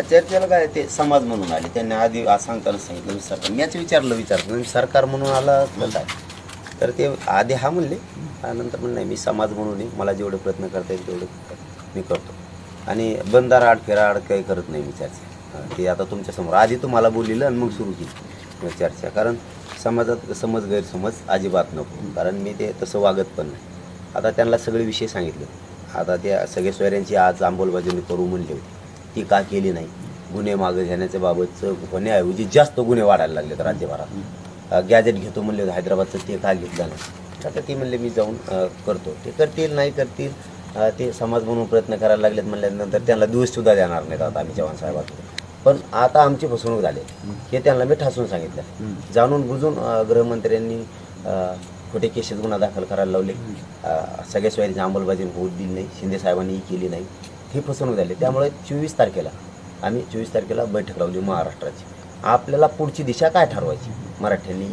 चर्चेला काय ते समाज म्हणून आले. त्यांनी आधी आज सांगताना सांगितलं मी सरकार मीच विचारलं विचारलं. मी सरकार म्हणून आला काय तर ते आधी हा म्हणले नंतर म्हणलं नाही मी समाज म्हणून आहे. मला जेवढे प्रयत्न करता येईल तेवढे मी करतो. आणि बंदार आड फेरा आड काही करत नाही मी चर्चा. ते आता तुमच्यासमोर आधी तुम्हाला बोललेलं आणि मग सुरू केली चर्चा. कारण समाजात समज गैरसमज अजिबात नको. कारण मी ते तसं वागत पण नाही. आता त्यांना सगळे विषय सांगितले. आता त्या सगळे सोयऱ्यांची आज अंमलबजावणी करू म्हणले होते. ती का केली नाही? गुन्हे मागे घेण्याच्या बाबतचं होण्याऐवजी जास्त गुन्हे वाढायला लागलेत राज्यभरात. गॅजेट घेतो म्हणले हैदराबादचं ते का घेतलं नाही आता ती म्हणले मी जाऊन करतो. ते करतील नाही करतील ते समाज म्हणून प्रयत्न करायला लागलेत म्हणल्यानंतर त्यांना दिवससुद्धा देणार नाहीत आता आम्ही चव्हाण साहेबांकडे पण आता आमची फसवणूक झाली. हे त्यांना मी ठासून सांगितलं. जाणून बुजून गृहमंत्र्यांनी खोटे केसेस गुन्हा दाखल करायला लावले. सगळ्या सोयरीची अंमलबजावणी होऊ दिली नाही. शिंदे साहेबांनी केली नाही. ही फसवणूक झाली. त्यामुळे चोवीस तारखेला आम्ही चोवीस तारखेला बैठक लावली महाराष्ट्राची. आपल्याला पुढची दिशा काय ठरवायची? मराठ्यांनी